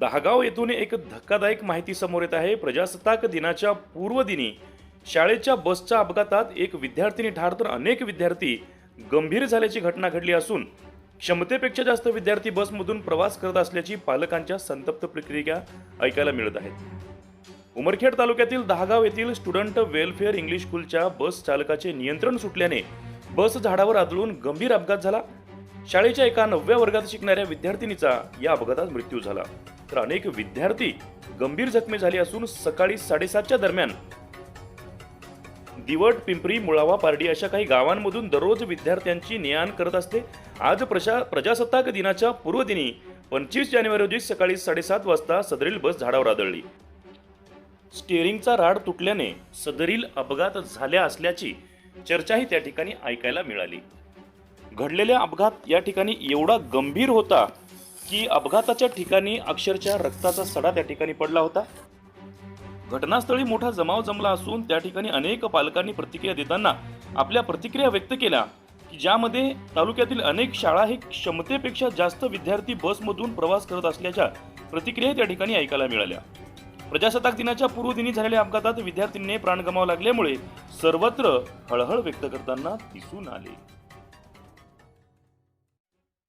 दहागाव येथून एक धक्कादायक माहिती समोर येत आहे. प्रजासत्ताक दिनाच्या पूर्वदिनी शाळेच्या बसच्या अपघातात एक विद्यार्थिनी ठार तर अनेक विद्यार्थी गंभीर झाल्याची घटना घडली असून क्षमतेपेक्षा जास्त विद्यार्थी बसमधून प्रवास करत असल्याची पालकांच्या संतप्त प्रतिक्रिया ऐकायला मिळत आहेत. उमरखेड तालुक्यातील दहागाव येथील स्टुडंट वेलफेअर इंग्लिश स्कूलच्या बस चालकाचे नियंत्रण सुटल्याने बस झाडावर आदळून गंभीर अपघात झाला. शाळेच्या एका नवव्या वर्गात शिकणाऱ्या विद्यार्थिनीचा या अपघातात मृत्यू झाला. तर अनेक विद्यार्थी गंभीर जखमी झाले असून सकाळी साडेसातच्या दरम्यान. दिवट पिंपरी मुळावा पारडी अशा काही गावांमधून दररोज विद्यार्थ्यांची ने आण करत असते. आज प्रशा प्रजासत्ताक दिनाच्या पूर्वदिनी पंचवीस जानेवारी रोजी सकाळी साडेसात वाजता सदरील बस झाडावर आदळली. स्टेअरिंगचा राड तुटल्याने सदरील अपघात झाल्या असल्याची चर्चाही त्या ठिकाणी ऐकायला मिळाली. घडलेला अपघात या ठिकाणी एवढा गंभीर होता की अपघाताच्या ठिकाणी अक्षरशः रक्ताचा सडा त्या ठिकाणी पडला होता. घटनास्थळी मोठा जमाव जमला असून त्या ठिकाणी अनेक पालकांनी प्रतिक्रिया देताना आपल्या प्रतिक्रिया व्यक्त केल्या की ज्यामध्ये तालुक्यातील अनेक शाळा हे क्षमतेपेक्षा जास्त विद्यार्थी बसमधून प्रवास करत असल्याच्या प्रतिक्रिया त्या ठिकाणी ऐकायला मिळाल्या. प्रजासत्ताक दिनाच्या पूर्वदिनी झालेल्या अपघातात विद्यार्थ्यांनी प्राण गमावा लागल्यामुळे सर्वत्र हळहळ व्यक्त करताना दिसून आले.